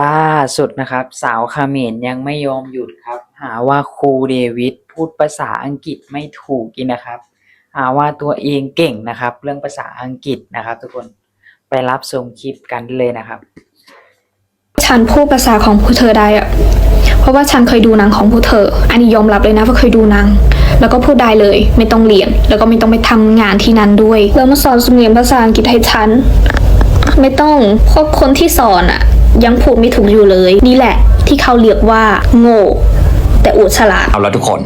ล่าสุดนะครับ สาวเขมรยังไม่ยอมหยุดครับ หาว่าครูเดวิดพูดภาษาอังกฤษไม่ถูกอีกนะครับ หาว่าตัวเองเก่งนะครับ เรื่องภาษาอังกฤษนะครับ ทุกคนไปรับชมคลิปกันเลยนะครับ ฉันพูดภาษาของพวกเธอได้อะเพราะว่าฉันเคยดูหนังของพวกเธอ อันนี้ยอมรับเลยนะว่าเคยดูหนัง แล้วก็พูดได้เลย ไม่ต้องเรียน แล้วก็ไม่ต้องไปทำงานที่นั้นด้วย แล้วมาสอนสำเนียงภาษาอังกฤษให้ฉัน ไม่ต้องเพราะคนที่สอนอะ ยังพูดไม่ถูกอยู่เลย นี่แหละที่เขาเรียกว่า โง่ แต่อวดฉลาด เอาละทุกคน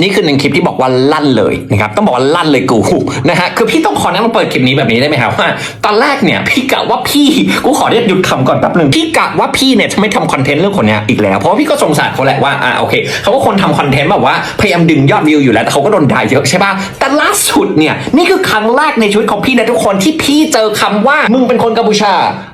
นี่คือหนึ่งคลิปที่บอกว่าลั่นเลยนะครับต้องบอกว่าลั่นเลยกูนะฮะคือพี่ต้องขอนะนำเปิดคลิปนี้แบบนี้ได้ไหมครับว่า ตอนแรกเนี่ยพี่กะว่าพี่กูขอเรียกหยุดคำก่อนแป๊บหนึ่งพี่กะว่าพี่เนี่ยจะไม่ทำคอนเทนต์เรื่องคนเนี้ยอีกแล้วเพราะพี่ก็สงสารเขาแหละว่าอ่าโอเคเขาก็คนทำคอนเทนต์แบบว่าพยายามดึงยอดวิวอยู่แล้วแต่เขาก็โดนด่าเยอะใช่ป่ะแต่ล่าสุดเนี่ยนี่คือครั้งแรกในชีวิตของพี่นะทุกคนที่พี่เจอคำว่ามึงเป็นคนกัมพูชา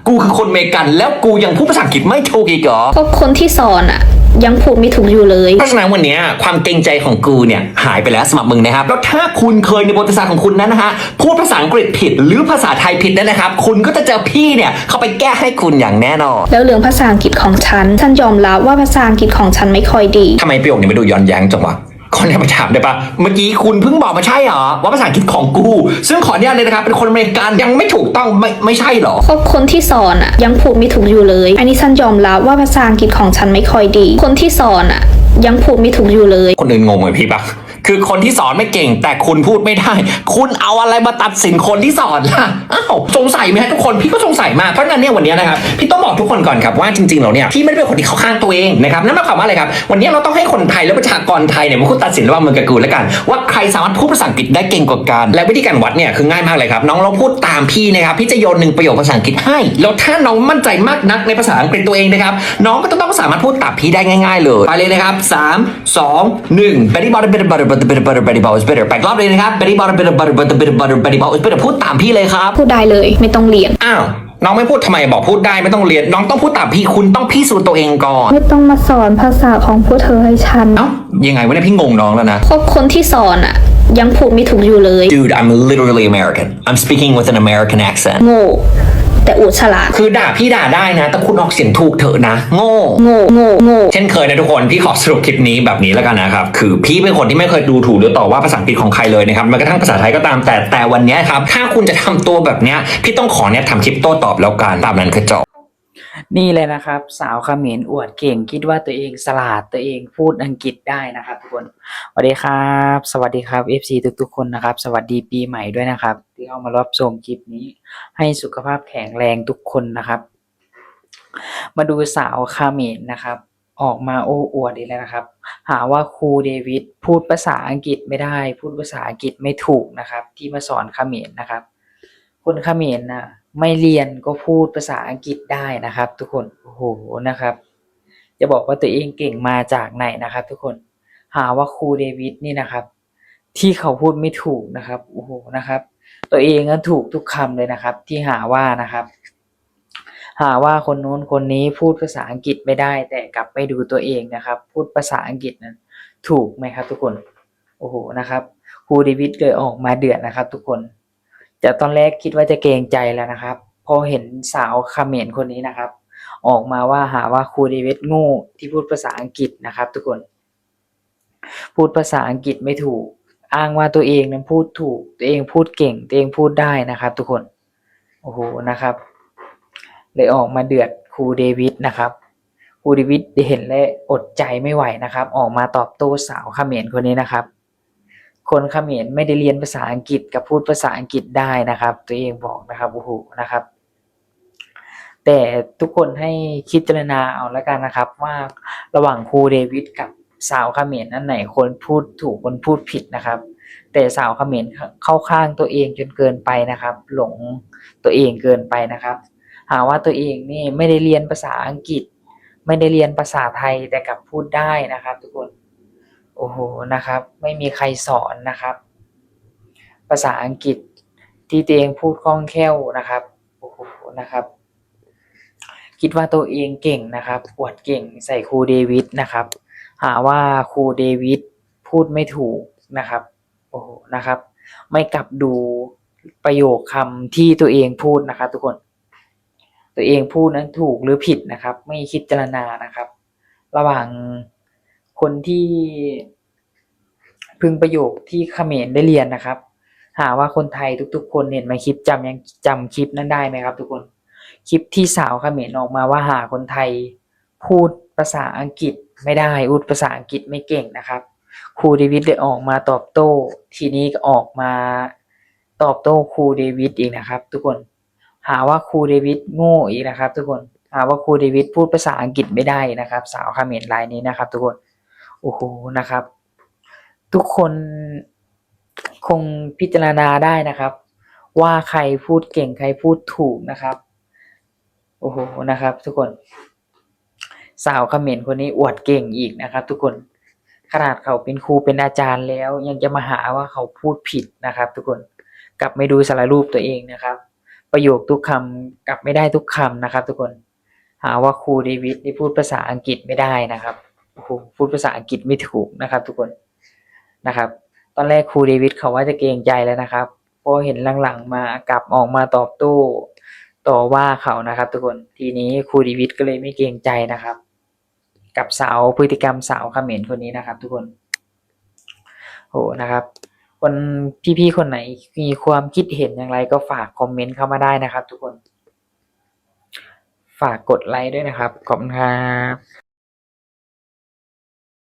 กูคือคนเมกัน แล้วกูยังพูดภาษาอังกฤษไม่ถูกอีกเหรอเพราะคนที่สอนอะ ยังพูดไม่ถูกอยู่เลย เพราะฉะนั้นวันเนี้ยความเกรงใจของกูเนี่ยหายไปแล้วสำหรับมึงนะครับ แล้วถ้าคุณเคยในประวัติศาสตร์ของคุณนั้นนะฮะพูดภาษาอังกฤษผิดหรือภาษาไทยผิดนั่นนะครับ คุณก็จะเจอพี่เนี่ยเข้าไปแก้ให้คุณอย่างแน่นอน แล้วเรื่องภาษาอังกฤษของฉัน ฉันยอมรับว่าภาษาอังกฤษของฉันไม่ค่อยดีทำไมประโยคนี้มันดูย้อนแย้งจังวะข ออนุญาตมาถามได้ปะเมื่อกี้คุณเพิ่งบอกมาใช่เหรอว่าภาษาอังกฤษของกู ซึ่งขออนุญาตเลยนะครับเป็นคนอเมริกันยังไม่ถูกต้องไม่ไม่ใช่เหรอเพราะคนที่สอนอะยังพูดไม่ถูกอยู่เลย อันนี้ฉันยอมรับว่าภาษาอังกฤษของฉันไม่ค่อยดี คนที่สอนอะยังพูดไม่ถูกอยู่เลย คนอื่นงงไหมพี่ปะ คือคนที่สอนไม่เก่ง แต่คุณพูดไม่ได้ คุณเอาอะไรมาตัดสินคนที่สอนล่ะอ้าวสงสัยไหมฮะทุกคนพี่ก็สงสัยมากเพราะนั้นเนี่ยวันนี้นะครับพี่ต้องบอกทุกคนก่อนครับว่าจริงๆแล้วเนี่ยพี่ไม่ได้เป็นคนที่เข้าข้างตัวเองนะครับนั่นหมายความว่าอะไรครับวันนี้เราต้องให้คนไทยและประชากรไทยเนี่ยมาพูดตัดสินระหว่างมึงกับกูแล้วกัน ว่าใครสามารถพูดภาษาอังกฤษได้เก่งกว่ากัน และวิธีการวัดเนี่ยคือง่ายมากเลยครับน้องลองพูดตามพี่นะครับพี่จะโยนหนึ่งประโยคภาษาอังกฤษให้แล้วถ้าน้องมั่นใจมากนักในภาษาอังกฤษตัวเองนะครับน้องก็จะต้องสามารถพูดตามพี่ได้ง่าย ๆ เลยไปเลยนะครับสามสองหนึ่ง Betty butter butter butter butter butter butter Betty ball is better ไปอีกรอบเลยนะครับ Betty butter butter butter butter butter butter Betty ball is better พูดตามพี่เลยครับ พูดได้เลยไม่ต้องเรียน อ้าว น้องไม่พูดทำไมบอกพูดได้ไม่ต้องเรียน น้องต้องพูดตามพี่คุณต้องพิสูจน์ตัวเองก่อน ไม่ต้องมาสอนภาษาของพวกเธอให้ฉันเอ้ายังไงวะเนี่ยพี่งงน้องแล้วนะเพราะคนที่สอนอะยังพูดไม่ถูกอยู่เลย Dude I'm literally American I'm speaking with an American accent โง่ แต่อวดฉลาด คือด่าพี่ด่าได้นะ แต่คุณออกเสียงถูกเถอะนะ โง่ โง่โง่โง่เช่นเคยนะทุกคน พี่ขอสรุปคลิปนี้แบบนี้แล้วกันนะครับ คือพี่เป็นคนที่ไม่เคยดูถูกหรือต่อว่าภาษาอังกฤษของใครเลยนะครับแม้กระทั่งภาษาไทยก็ตามแต่แต่วันเนี้ยครับ ถ้าคุณจะทำตัวแบบเนี้ยพี่ต้องขอเนี่ยทำคลิปโต้ตอบแล้วกันตามนั้นคือจบนี่เลยนะครับ สาวเขมรอวดเก่งคิดว่าตัวเองสลาดตัวเองพูดอังกฤษได้นะครับทุกคนสวัสดีครับ สวัสดีครับ FC ทุกๆคนนะครับ สวัสดีปีใหม่ด้วยนะครับที่ เข้ามารับชมคลิปนี้ ให้สุขภาพแข็งแรงทุกคนนะครับ มาดูสาวคาเมรนะครับ ออกมาโอ้อวดอีแล้วนะครับ หาว่าครูเดวิดพูดภาษาอังกฤษไม่ได้ พูดภาษาอังกฤษไม่ถูกนะครับ ที่มาสอนคาเมรนะครับ คนคาเมรนะไม่เรียนก็พูดภาษาอังกฤษได้นะครับ ทุกคนโอ้โหนะครับ จะบอกว่าตัวเองเก่งมาจากไหนนะครับ ทุกคนหาว่าครูเดวิดนี่นะครับ ที่เขาพูดไม่ถูกนะครับโอ้โหนะครับ ตัวเองก็ถูกทุกคำเลยนะครับ ที่หาว่านะครับ หาว่าคนนู้นคนนี้พูดภาษาอังกฤษไม่ได้ แต่กลับไปดูตัวเองนะครับ พูดภาษาอังกฤษนั้น ถูกไหมครับ ทุกคนโอ้โหนะครับครูเดวิดเลยออกมาเดือดนะครับ ทุกคนจากตอนแรกคิดว่าจะเกรงใจแล้วนะครับ พอเห็นสาวคาเมรคนนี้นะครับ ออกมาว่าหาว่าครูเดวิดโง่ที่พูดภาษาอังกฤษนะครับ ทุกคน พูดภาษาอังกฤษไม่ถูก อ้างว่าตัวเองนั้นพูดถูก ตัวเองพูดเก่ง ตัวเองพูดได้นะครับ ทุกคน โอ้โหนะครับ เลยออกมาเดือดครูเดวิดนะครับครูเดวิดได้เห็นและอดใจไม่ไหวนะครับ ออกมาตอบโต้สาวเขมรคนนี้นะครับ คนเขมรไม่ได้เรียนภาษาอังกฤษกับพูดภาษาอังกฤษได้นะครับ ตัวเองบอกนะครับโอ้โหนะครับ แต่ทุกคนให้คิดเจารณาเอาแล้วกันนะครับ ว่าระหว่างครูเดวิดกับ สาวเขมรอันไหนคนพูดถูกคนพูดผิดนะครับ แต่สาวเขมรเข้าข้างตัวเองจนเกินไปนะครับ หลงตัวเองเกินไปนะครับ หาว่าตัวเองนี่ไม่ได้เรียนภาษาอังกฤษ ไม่ได้เรียนภาษาไทยแต่กลับพูดได้นะครับ ทุกคนโอ้โหนะครับ ไม่มีใครสอนนะครับ ภาษาอังกฤษที่ตัวเองพูดคล่องแคล่วนะครับโอ้โหนะครับคิดว่าตัวเองเก่งนะครับอวดเก่งใส่ครูเดวิดนะครับ หาว่าครูเดวิดพูดไม่ถูกนะครับโอ้โหนะครับ ไม่กลับดูประโยคคำที่ตัวเองพูดนะครับ ทุกคน ตัวเองพูดนั้นถูกหรือผิดนะครับ ไม่คิดจารณานะครับ ระหว่างคนที่พึงประโยคที่เขมรได้เรียนนะครับ หาว่าคนไทยทุก ๆ คนเห็นไหมคลิปจำยังจำคลิปนั้นได้ไหมครับ ทุกคนคลิปที่สาวเขมรออกมาว่าหาคนไทยพูดภาษาอังกฤษ ไม่ได้พูดภาษาอังกฤษไม่เก่งนะครับ ครูเดวิดเลยออกมาตอบโต้ ทีนี้ก็ออกมาตอบโต้ครูเดวิดอีกนะครับ ทุกคนหาว่าครูเดวิดโง่อีกนะครับ ทุกคนหาว่าครูเดวิดพูดภาษาอังกฤษไม่ได้นะครับ สาวเขมรรายนี้นะครับ ทุกคนโอ้โหนะครับ ทุกคนคงพิจารณาได้นะครับ ว่าใครพูดเก่งใครพูดถูกนะครับโอ้โหนะครับ ทุกคน สาวเขมรคนนี้อวดเก่งอีกนะครับ ทุกคนขนาดเขาเป็นครูเป็นอาจารย์แล้ว ยังจะมาหาว่าเขาพูดผิดนะครับ ทุกคนกลับไม่ดูสารรูปตัวเองนะครับ ประโยคทุกคำกลับไม่ได้ทุกคำนะครับ ทุกคนหาว่าครูเดวิดได้พูดภาษาอังกฤษไม่ได้นะครับพูดภาษาอังกฤษไม่ถูกนะครับ ทุกคนนะครับ ตอนแรกครูเดวิดเขาว่าจะเกรงใจแล้วนะครับพอเห็นหลังๆมากลับออกมาตอบโต้ต่อว่าเขานะครับ ทุกคนทีนี้ครูเดวิดก็เลยไม่เกรงใจนะครับ กับสาวพฤติกรรมสาวเขมรคนนี้นะครับ ทุกคนโหนะครับคนพี่ๆคนไหนมีความคิดเห็นอย่างไรก็ฝากคอมเมนต์เข้ามาได้นะครับ ทุกคน ฝากกดไลค์ด้วยนะครับขอบคุณครับ